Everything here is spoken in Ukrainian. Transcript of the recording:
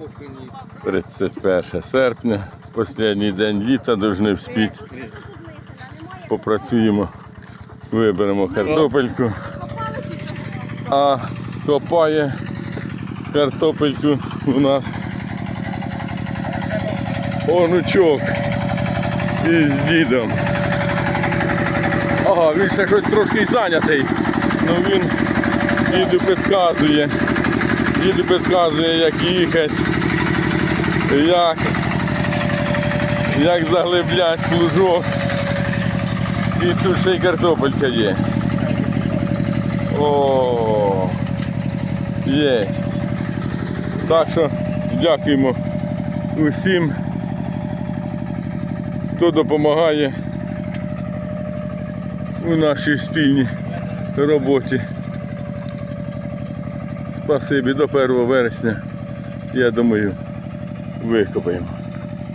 Окуні. 31 серпня, останній день літа, повинні вспіти. Попрацюємо, виберемо картопельку. А копає картопельку у нас онучок із дідом. Ага, він ще щось трошки зайнятий. Ну він діду підказує. Діду підказує, як їхати, як, як заглиблять плужок. І тут ще й картопелька є. О, єсть. Так що дякуємо усім, хто допомагає у нашій спільній роботі. Спасибі до 1 вересня. Я думаю, викопаємо.